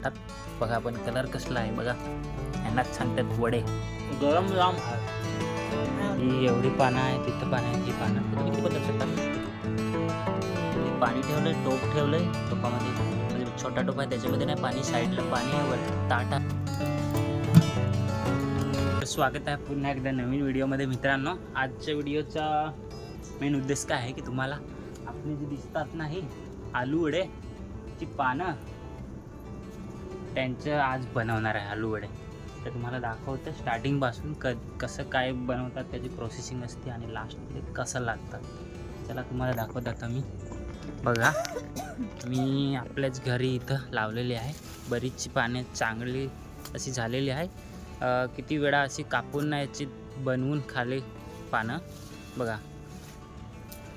म्हणतात बघा पण कलर कसला आहे बघा. यांनाच सांगतात वडे. गरम जाम ही एवढी पानं आहे तिथं पानं आहे ही पानं. तुम्ही किती बदल शकता ते पाणी ठेवलंय टोप ठेवलंय. टोपामध्ये म्हणजे छोटा टोप आहे त्याच्यामध्ये नाही पाणी साईडला पाणी आहे वर ताटा स्वागत आहे पुन्हा एकदा नवीन व्हिडिओमध्ये मित्रांनो. आजच्या व्हिडिओचा मेन उद्देश काय आहे की तुम्हाला आपले जे दिसतात नाही आलू वडे ची पानं त्यांचं आज बनवणार आहे आलू वडे. तर तुम्हाला दाखवतं स्टार्टिंगपासून क कसं काय बनवतात त्याची प्रोसेसिंग असते आणि लास्टमध्ये कसं लागतात. चला तुम्हाला दाखवत आता मी. बघा मी आपल्याच घरी इथं लावलेली आहे. बरीचशी पाने चांगली अशी झालेली आहे. किती वेळा अशी कापून ना याची बनवून खाली पानं. बघा.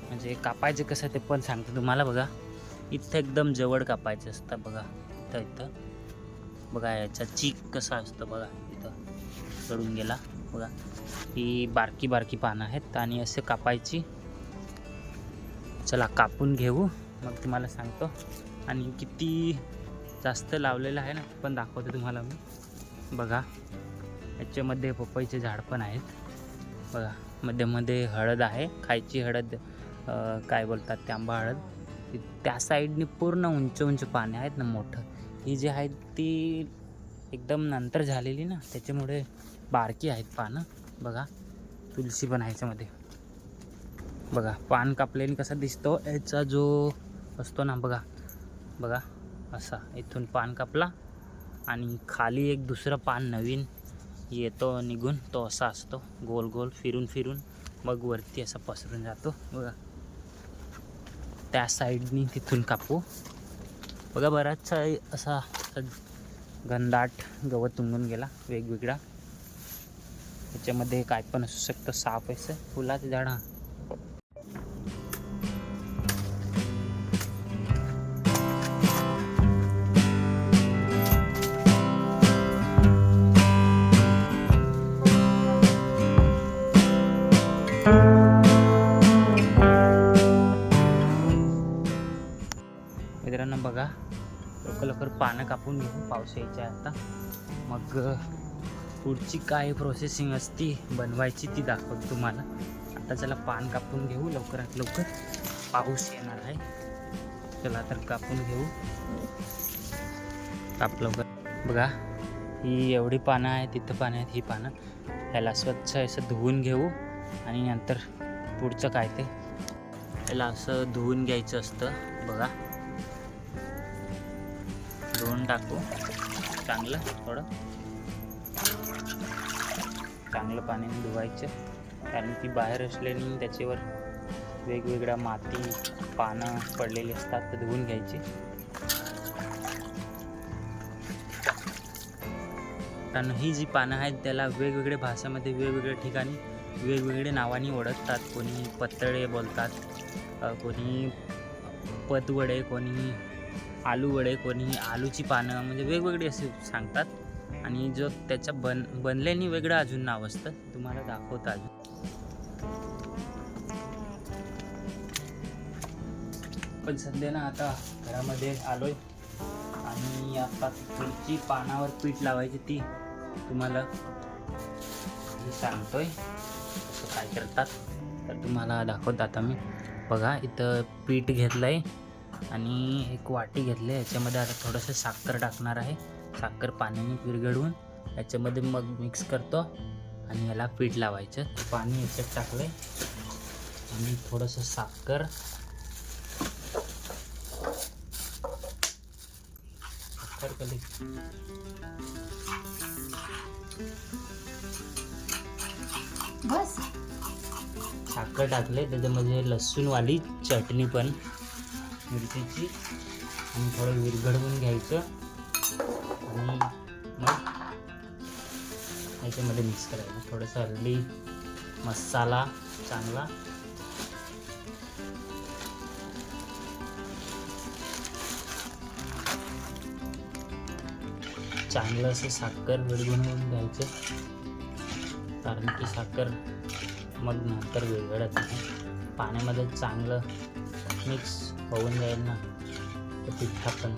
म्हणजे कापायचं कसं ते पण सांगतो तुम्हाला बघा. इथं एकदम जवळ कापायचं असतं बघा. इथं इथं. बघा याचा चीक कसा असतो बघा इथं चढून गेला. बघा ही बारकी बारकी पानं आहेत आणि असे कापायची. चला कापून घेऊ. मग तुम्हाला सांगतो. आणि किती जास्त लावलेलं आहे ना पण दाखवतो तुम्हाला मी. बघा याच्यामध्ये पपईचे झाड पण आहेत. बघा मध्ये मध्ये हळद आहे. खायची हळद काय बोलतात ते हळद. त्या साईडने पूर्ण उंच उंच पाने आहेत ना मोठं. ही जी आहेत ती एकदम नंतर झालेली ना त्याच्यामुळे बारकी आहेत पानं. बघा तुलसी पण आहे याच्यामध्ये. बघा पान कापल्याने कसा दिसतो याचा जो असतो ना बघा बघा असा इथून पान कापला आणि खाली एक दुसरं पान नवीन येतो निघून तो असा असतो गोल गोल फिरून फिरून मग वरती असा पसरून जातो बघा. त्या साईडनी तिथून कापू. बघा बराचसा असा घनदाट गवत तुंबून गेला वेगवेगळा. त्याच्यामध्ये काय पण असू शकतं साप असं फुलाचं झाडं. पानं कापून घेऊ पाऊस यायच्या आहे आता. मग पुढची काय प्रोसेसिंग असती बनवायची ती दाखवतो तुम्हाला. आता चला पान कापून घेऊ लवकरात लवकर. पाऊस येणार आहे. चला तर कापून घेऊ. काप लवकर. बघा ही एवढी पानं आहे तिथं पानं आहेत ही पानं. ह्याला स्वच्छ असं धुवून घेऊ आणि नंतर पुढचं काय ते. ह्याला असं धुवून घ्यायचं असतं. बघा. टाकू. चांगलं थोडं. चांगलं पाण्याने धुवायचं. कारण ती बाहेर असल्याने त्याच्यावर वेगवेगळ्या माती पानं पडलेली असतात तर धुवून घ्यायची. कारण ही जी पानं आहेत त्याला वेगवेगळ्या भाषामध्ये वेगवेगळ्या ठिकाणी वेगवेगळ्या नावाने ओळखतात. कोणी पतळे बोलतात कोणी पतवडे कोणी आलू वडे कोणी आलूची पानं म्हणजे वेगवेगळी असे सांगतात. आणि जो त्याच्या बन बनल्याने वेगळं अजून नाव असतं. तुम्हाला दाखवतं अजून. पण सध्या ना आता घरामध्ये आलोय. आणि आता पुढची पानावर पीठ लावायची ती तुम्हाला मी सांगतोय. काय करतात. तर तुम्हाला दाखवत आता मी. बघा इथं पीठ घेतलं आहे आणि एक वाटी घेतली याच्यामध्ये आता थोडंसं साखर टाकणार आहे. साखर पाण्याने विरघळवून याच्यामध्ये मग मिक्स करतो आणि याला पीठ लावायचं. पाणी याच्यात टाकलं आणि थोडंसं साखर. साखर कधी? बस. साखर टाकले त्याच्यामध्ये लसूणवाली चटणी पण. मिरचीची आणि थोडं विरघळवून घ्यायचं. आणि मग याच्यामध्ये मिक्स करायचं. थोडंसं हळदी मसाला चांगला. चांगलं असं साखर विरघडवून घ्यायचं. कारण की साखर मग नंतर विरघडत नाही पाण्यामध्ये चांगलं मिक्स होऊन जाईल ना. तर पिठा पण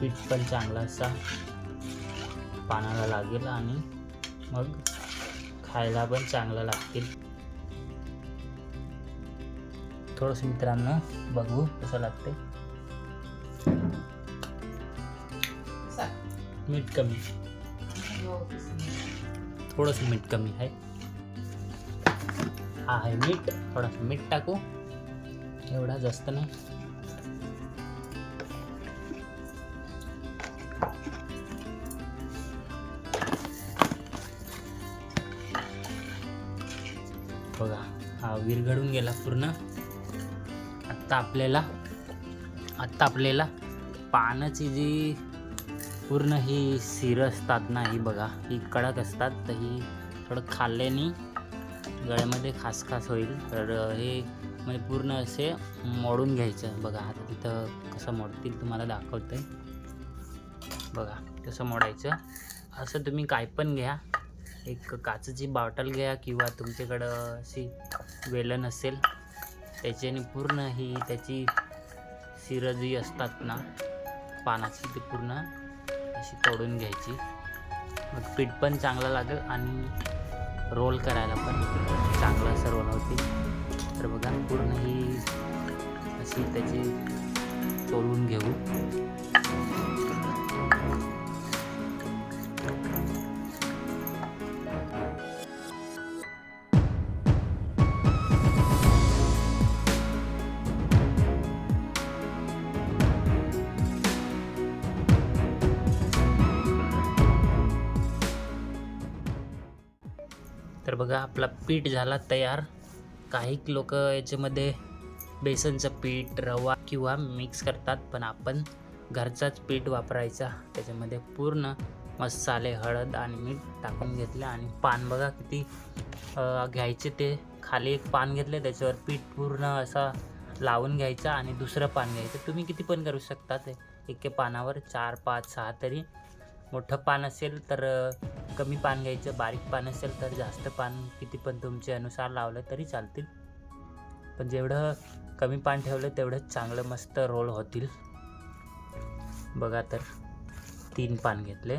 पीठ पण चांगला असा पानाला लागेल आणि मग खायला पण चांगलं लागतील. थोडंसं मित्रांनो बघू कसं लागते. मीठ कमी. हो, थोडंसं मीठ कमी आहे. हा आहे मीठ. थोडंसं मीठ टाकू. एवढा जास्त नाही. विरघडून गेला पूर्ण. आत्ता आपल्याला आत्ता आपल्याला पानाची जी पूर्ण ही सिरं असतात ना ही बघा ही कडक असतात तर ही थोडं खाल्ल्याने गळ्यामध्ये खासखास होईल. तर हे म्हणजे पूर्ण असे मोडून घ्यायचं. बघा आता तिथं कसं मोडतील तुम्हाला दाखवतंय. बघा कसं मोडायचं. असं तुम्ही काय पण घ्या. एक काचेची बॉटल घ्या किंवा तुमच्याकडं अशी वेलन असेल त्याच्याने पूर्ण ही त्याची सिरं जी असतात ना पानाची ती पूर्ण अशी तोडून घ्यायची. मग पीठ पण चांगलं लागेल आणि रोल करायला पण चांगलं असं रोल होते तर बघा पूर्ण ही अशी त्याची तोडून घेऊ. तर बघा आपला पीठ झाला तयार. काही लोक याच्यामध्ये बेसनचं पीठ रवा किंवा मिक्स करतात पण आपण घरचाच पीठ वापरायचा. त्याच्यामध्ये पूर्ण मसाले हळद आणि मीठ टाकून घेतले आणि पान बघा किती घ्यायचे ते. खाली एक पान घेतले त्याच्यावर पीठ पूर्ण असा लावून घ्यायचा आणि दुसरं पान घ्यायचं. तुम्ही किती पण करू शकता ते एके पानावर चार पाच सहा तरी मोठं पान असेल तर कमी पान घ्यायचं बारीक पान असेल तर जास्त पान किती पण तुमच्या अनुसार लावलं तरी चालतील. पण जेवढं कमी पान ठेवलं तेवढं चांगलं मस्त रोल होतील. बघा तर तीन पान घेतले.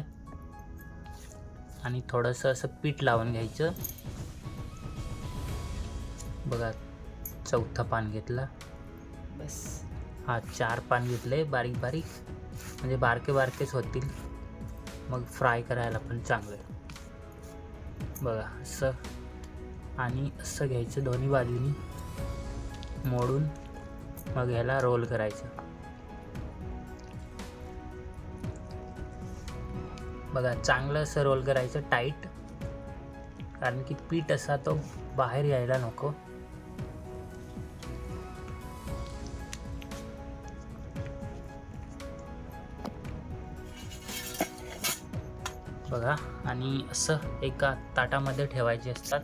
आणि थोडंसं असं पीठ लावून घ्यायचं. बघा चौथं पान घेतलं. बस. हा चार पान घेतले बारीक बारीक. म्हणजे बारके बारकेच होतील. मग फ्राय करायला पण चांगलं बघा असं आणि असं घ्यायचं दोन्ही बाजूनी. मोडून मग ह्याला रोल करायचं. बघा चांगलं असं रोल करायचं टाईट कारण की पीठ असा तो बाहेर यायला नको. आणि असं एका ताटामध्ये ठेवायचे असतात.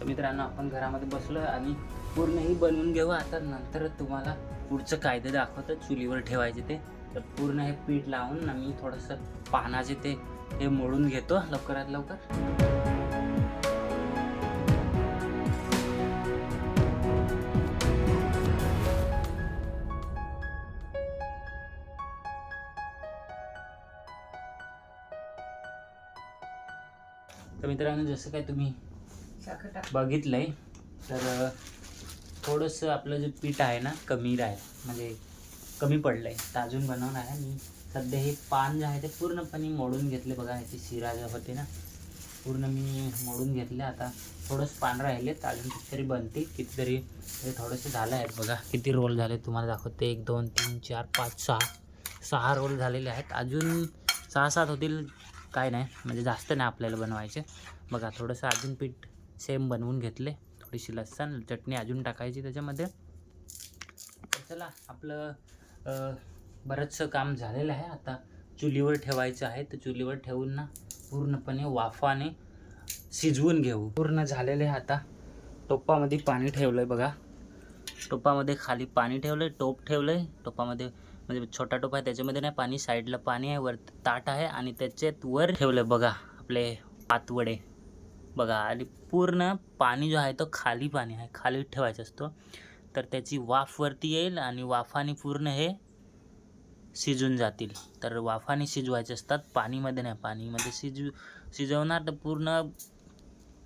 तर मित्रांनो आपण घरामध्ये बसलो आणि पूर्ण ही बनवून घेऊ. आता नंतर तुम्हाला पुढचं कायदे दाखवतं चुलीवर ठेवायचे ते. तर पूर्ण हे पीठ लावून ना मी थोडंसं पानाचे ते हे मोडून घेतो लवकरात लवकर. तर मित्रांनो जसं काय तुम्ही टाक. बघितलंय तर थोडंसं आपलं जे पीठ आहे ना कमी राहील. म्हणजे कमी पडलं आहे तर अजून बनवणार आहे मी. सध्या हे पान जे आहे ते पूर्णपणे मोडून घेतले बघा ह्याची शिरा जे होते ना पूर्ण मी मोडून घेतले. आता थोडंच पान राहिले अजून कितीतरी बनते कितीतरी हे थोडेसे झाले आहेत बघा. किती रोल झाले तुम्हाला दाखवते. एक दोन तीन चार पाच सहा सहा रोल झालेले आहेत. अजून सहा सात होतील काय नाही म्हणजे जास्त नाही आपल्याला बनवायचे. बघा थोडंसं अजून पीठ सेम बनवून घेतले. थोडीशी लसण चटणी अजून टाकायची त्याच्यामध्ये. चला आपलं बरंचसं काम झालेलं आहे. आता चुलीवर ठेवायचं आहे. तर चुलीवर ठेवून ना पूर्णपणे वाफाने शिजवून घेऊ. पूर्ण झालेले आहे आता. टोपामध्ये पाणी ठेवलं आहे बघा. टोपामध्ये खाली पाणी ठेवलं आहे टोप ठेवलं आहे टोपामध्ये म्हणजे छोटा टोप आहे त्याच्यामध्ये नाही पाणी साईडला पाणी आहे वर ताट आहे आणि त्याच्यात वर ठेवलं बघा आपले पातवडे. बघा आणि पूर्ण पाणी जो आहे तो खाली पाणी आहे खाली ठेवायचा असतो. तर त्याची वाफ वरती येईल आणि वाफाने पूर्ण हे शिजून जातील. तर वाफाने शिजवायचे असतात पाणीमध्ये नाही पाणीमध्ये शिजू शिजवणार तर पूर्ण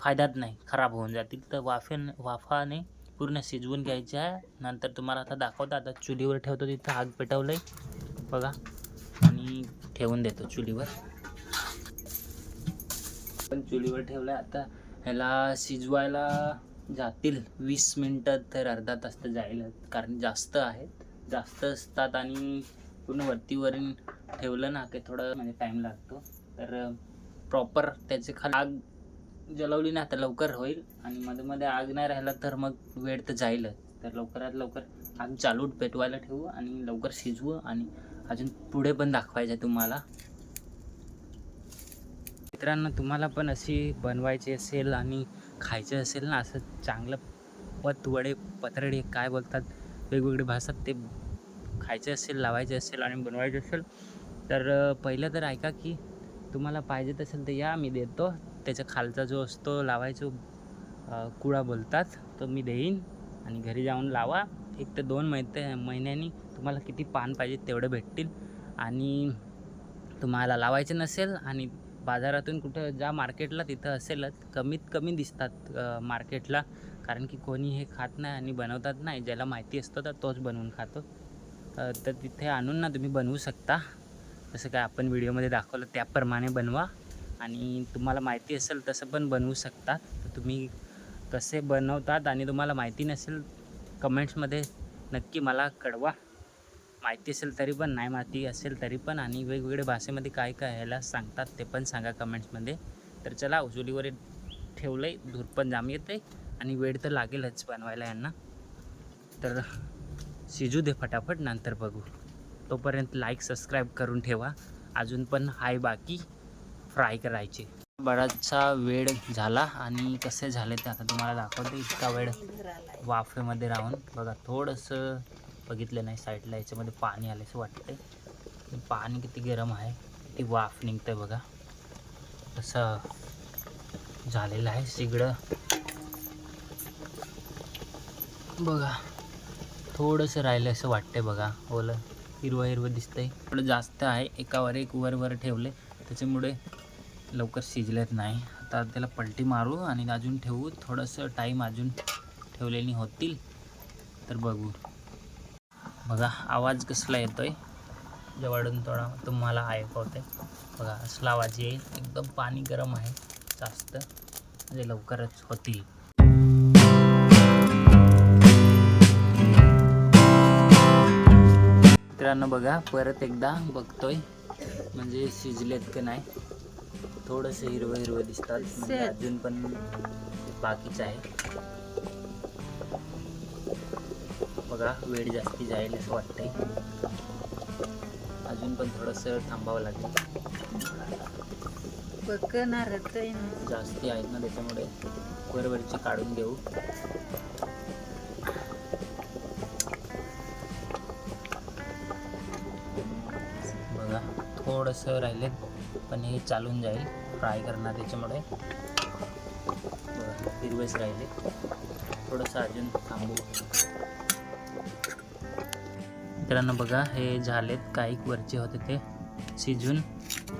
फायद्यात नाही खराब होऊन जातील. तर वाफेन वाफाने पूर्ण शिजवून घ्यायचे आहे नंतर तुम्हाला आता दाखवतो आता चुलीवर ठेवतो तिथं आग पेटवलं आहे बघा. आणि ठेवून देतो चुलीवर. पण चुलीवर ठेवलं आहे आता ह्याला शिजवायला जातील वीस मिनटं तर अर्धा तास तर जाईल. कारण जास्त आहेत. जास्त असतात आणि पूर्ण वरतीवरून ठेवलं ना की थोडं म्हणजे टाईम लागतो. तर प्रॉपर त्याचे खाली आग जलवली ना तर लवकर होईल. आणि मध्ये मध्ये आग नाही राहिला तर मग वेळ तर जाईलच. तर लवकरात लवकर आग चालू पेटवायला ठेवू आणि लवकर शिजवू आणि अजून पुढे पण दाखवायचं आहे तुम्हाला. मित्रांनो तुम्हाला पण अशी बनवायची असेल आणि खायचं असेल ना असं चांगलं पत वडे पत्रडे काय बोलतात वेगवेगळे भाषात ते खायचे असेल लावायचे असेल आणि बनवायचे असेल. तर पहिलं तर ऐका की तुम्हाला पाहिजे असेल तर या मी देतो. त्याच्या खालचा जो असतो लावायचो कुळा बोलतात तो मी देईन आणि घरी जाऊन लावा. एक ते दोन महिने महिन्यांनी तुम्हाला किती पान पाहिजे तेवढं भेटतील. आणि तुम्हाला लावायचे नसेल आणि बाजारातून कुठं जा मार्केटला तिथं असेलच कमीत कमी दिसतात मार्केटला. कारण की कोणी हे खात नाही आणि बनवतात नाही. ज्याला माहिती असतं तर तोच बनवून खातो. तर तिथे आणून ना तुम्ही बनवू शकता. जसं काय आपण व्हिडिओमध्ये दाखवलं त्याप्रमाणे बनवा. आणि तुम्हाला माहिती असेल तसं पण बनवू शकता तर तुम्ही कसे बनवतात आणि तुम्हाला माहिती नसेल कमेंट्समध्ये नक्की मला कळवा. माहिती असेल तरी पण नाही माहिती असेल तरी पण आणि वेगवेगळ्या भाषेमध्ये काय काय ह्याला सांगतात ते पण सांगा कमेंट्समध्ये. तर चला उजुलीवर ठेवलं आहे धूर पण जाम येते आणि वेळ तर लागेलच बनवायला यांना. तर शिजू दे फटाफट नंतर बघू. तोपर्यंत लाईक सबस्क्राईब करून ठेवा. अजून पण हाय बाकी. फ्राय करायचे. बराचसा वेळ झाला आणि कसे झाले ते आता तुम्हाला दाखवते. इतका वेळ वाफेमध्ये राहून. बघा थोडंसं बघितलं नाही साईडला याच्यामध्ये पाणी आलं असं वाटतं पाणी किती गरम आहे ती वाफ निघतंय बघा. तसं झालेलं आहे सिगडं बघा थोडंसं राहिलं असं वाटतंय बघा. ओलं हिरवं हिरवं दिसतंय. थोडं जास्त आहे एकावर एक वर वर ठेवले त्याच्यामुळे लवकर शिजलेत नाही. आता त्याला पलटी मारू आणि अजून ठेवू. थोडंसं टाईम अजून ठेवलेली होतील. तर बघू. बघा आवाज कसला येतोय? जवळून थोडा तुम्हाला ऐकवते बघा असला आवाज येईल? एकदम पाणी गरम आहे. जास्त. म्हणजे लवकरच होतील. मित्रांनो बघा परत एकदा बघतोय. म्हणजे शिजलेत की नाही. थोडंसं हिरवं हिरवं दिसतात म्हणजे. अजून पण बाकीचं आहे. बघा वेळ जास्ती जाईल असं वाटतंय. अजून पण थोडंसं थांबावं लागेल. जास्ती आहेत ना त्याच्यामुळे. वरवरची काढून घेऊ बघा थोडंसं राहिले पण हे चालून जाईल. फ्राय करणार त्याच्यामुळे. हिरवेच राहिले. थोडंसं अजून थांबू. मित्रांनो बघा हे झालेत काही वरचे होते ते शिजून.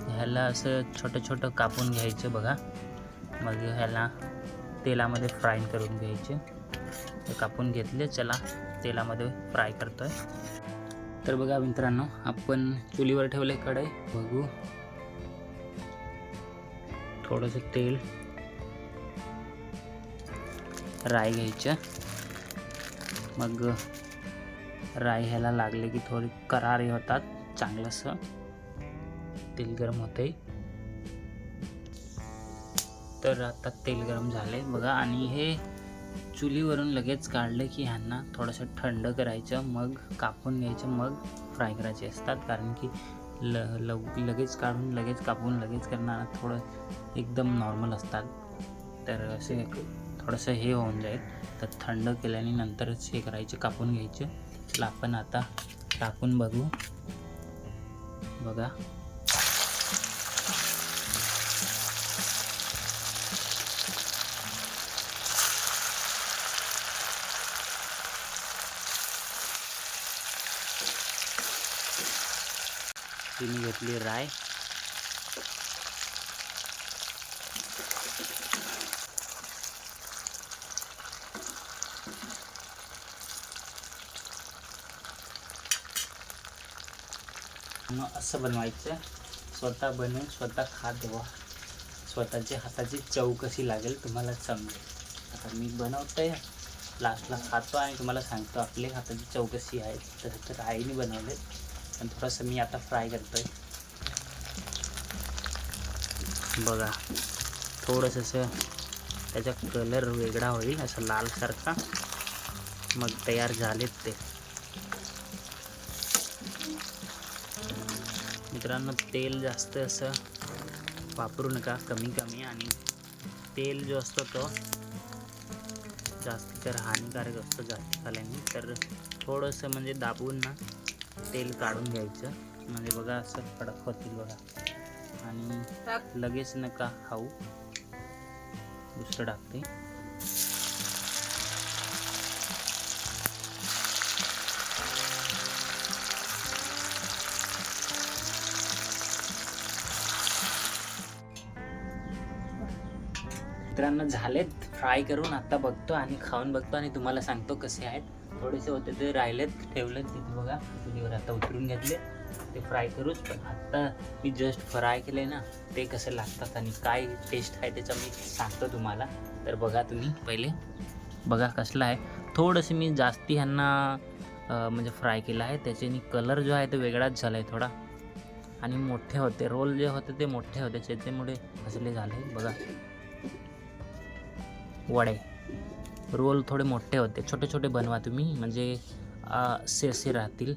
ह्याला असं छोटं छोटं कापून घ्यायचं बघा. मग ह्याला तेलामध्ये फ्राय करून घ्यायचे. ते कापून घेतले चला तेलामध्ये फ्राय करतोय. तर बघा मित्रांनो आपण चुलीवर ठेवले कढई. बघू. थोडंसं तेल राय घ्यायचं. मग राय ह्याला लागले की थोडी करारी होतात चांगलंसं तेल गरम होते तर आता तेल गरम झाले बघा. आणि हे चुलीवरून लगेच काढलं की ह्यांना थोडंसं थंड करायचं मग कापून घ्यायचं मग फ्राय करायचे असतात. कारण की ल लव लगेच काढून लगेच कापून लगेच करणार थोडं एकदम नॉर्मल असतात. तर असे थोडंसं हे होऊन जाईल. तर थंड केल्याने नंतरच हे करायचे कापून घ्यायचे. आपण आता टाकून बघू. बघा. तिने घेतली राय. मग असं बनवायचं. स्वतः बनवून स्वतः खात व्हा स्वतःच्या हाताची चव कशी लागेल तुम्हाला समजेल. आता मी बनवतोय. लास्टला खातो आणि तुम्हाला सांगतो आपल्या हाताची चव कशी आहे. तसं तर आईने बनवले पण थोडंसं मी आता फ्राय करतो आहे बघा थोडंसं असं त्याचा कलर वेगळा होईल असं लालसारखा. मग तयार झालेत ते. मित्रांनो तेल जास्त असं वापरू नका कमी कमी. आणि तेल जो असतो तो जास्त तर हानिकारक असतो जास्त खाल्याने तर थोडंसं म्हणजे दाबून ना तेल काढून घ्यायचं. म्हणजे बघा असं कडक होतील बघा. आणि लगेच नका खाऊ. दुसरं टाकते. मित्रांनो झालेत. फ्राय करून आता बघतो आणि खाऊन बघतो आणि तुम्हाला सांगतो कसे आहेत. थोडेसे होते ते राहिलेत ठेवलेत तिथे बघा. चुलीवर आता उतरून घेतले. ते फ्राय करूच पण आत्ता मी जस्ट फ्राय केले ना ते कसे लागतात आणि काय टेस्ट आहे त्याचा मी सांगतो तुम्हाला. तर बघा तुम्ही पहिले. बघा कसला आहे. थोडंसं मी जास्ती ह्यांना म्हणजे फ्राय केलं आहे. त्याच्यानी कलर जो आहे तो वेगळाच झाला आहे थोडा. आणि मोठे होते. रोल जे होते ते मोठे होते. त्याच्यामुळे कसले झाले. बघा. वडे. रोल थोडे मोठे होते. छोटे छोटे बनवा तुम्ही. म्हणजे असे असे राहतील.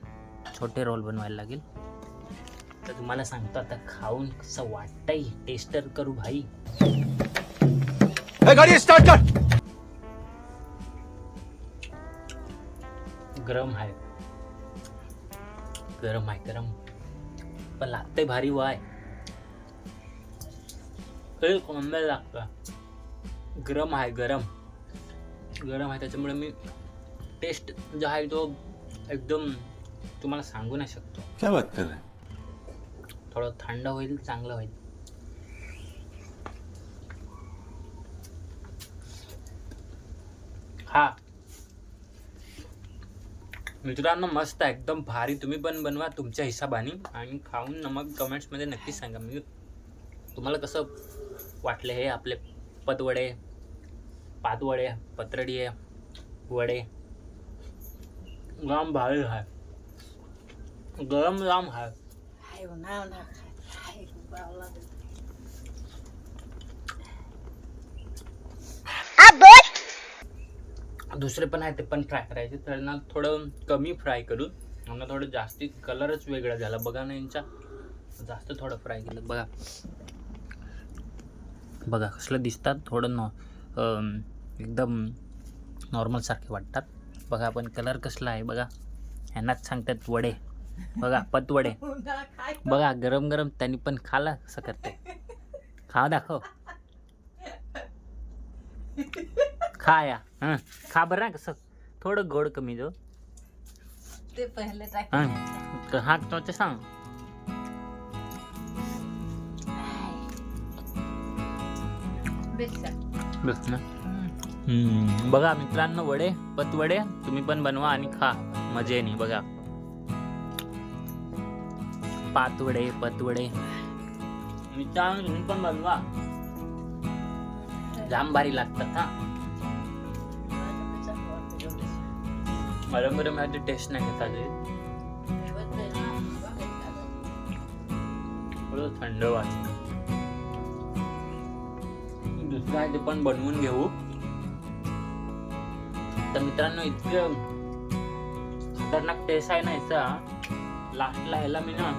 छोटे रोल बनवायला लागेल. तर तुम्हाला सांगतो आता खाऊन कसं वाटतंय. टेस्टर करू भाई. गाड़ी स्टार्ट कर. गरम आहे. गरम आहे गरम. पण लागतंय भारी वाय. लागतं गरम आहे गरम. गरम आहे त्याच्यामुळे मी टेस्ट जो आहे तो एकदम तुम्हाला सांगू नाही शकतो. क्या बात कर थोडं थंड होईल चांगलं होईल. हा. मित्रांनो मस्त आहे. एकदम भारी. तुम्ही पण बनवा तुमच्या हिशोबाने आणि खाऊन मग कमेंट्समध्ये नक्की सांगा. मी तुम्हाला कसं वाटले हे आपले पतवडे पातवडे पत्रडी आहे वडे. गरम भारी आहे गरम आहे हाय. दुसरे पण आहे ते पण फ्राय करायचे. तर ना थोडं कमी फ्राय करू. आणि थोडं जास्ती कलरच वेगळा झाला. बघा ना यांचा जास्त थोडं फ्राय केलं. बघा. बघा कसलं दिसतात. थोडं न एकदम नॉर्मल सारखे वाटतात. बघा पण कलर कसला आहे बघा. ह्यांनाच सांगतात वडे. बघा पतवडे. बघा गरम गरम त्यांनी पण खाला कसं करते. खा दाखव. खा या. हं. खा बरं ना कसं. थोडं गोड कमी जो ते पहिले हां. हा तो सांग. बेस्ट बस ना. हम्म, बघा मित्रांनो वडे पतवडे तुम्ही पण बनवा आणि खा. मजेने बघा. पातवडे पतवडे. मित्रांनो तुम्ही पण बनवा. जाम भारी लागतात हा. गरम गरम आहे टेस्ट नाही घेता ते थोडं थंड वाटतं. आहे ते पण बनवून घेऊ. तर मित्रांनो इतकं खतरनाक टेस्ट आहे ना याचा. लास्टला ह्याला मी ना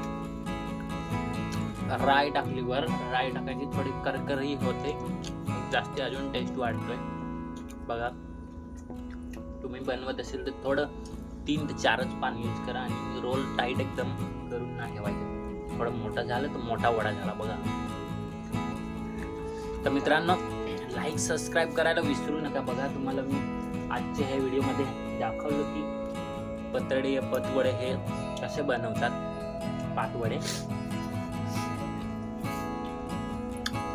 राय टाकली वर. राय टाकायची थोडी करकरही होते. जास्ती अजून टेस्ट वाढतोय. बघा. तुम्ही बनवत असेल तर थोडं तीन ते चारच पाणी यूज करा आणि रोल टाईट एकदम करून नाही ठेवायचं. थोडं मोठा झालं तर मोठा वडा झाला बघा. तर मित्रांनो लाईक सबस्क्राईब करायला विसरू नका. बघा तुम्हाला मी आजच्या ह्या व्हिडिओमध्ये दाखवलं की पतडे पतवडे हे कसे बनवतात. पातवडे.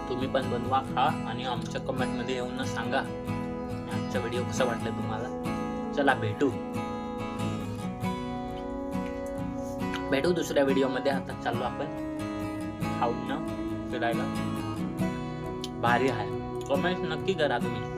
तुम्ही पण बनवा खा आणि आमच्या कमेंटमध्ये येऊन सांगा. आमचा व्हिडिओ कसा वाटला तुम्हाला? चला भेटू. भेटू दुसऱ्या व्हिडिओमध्ये. आता चाललो आपण. खाऊन फिरायला. भारी आहे. कमेंट नक्की करा तुम्ही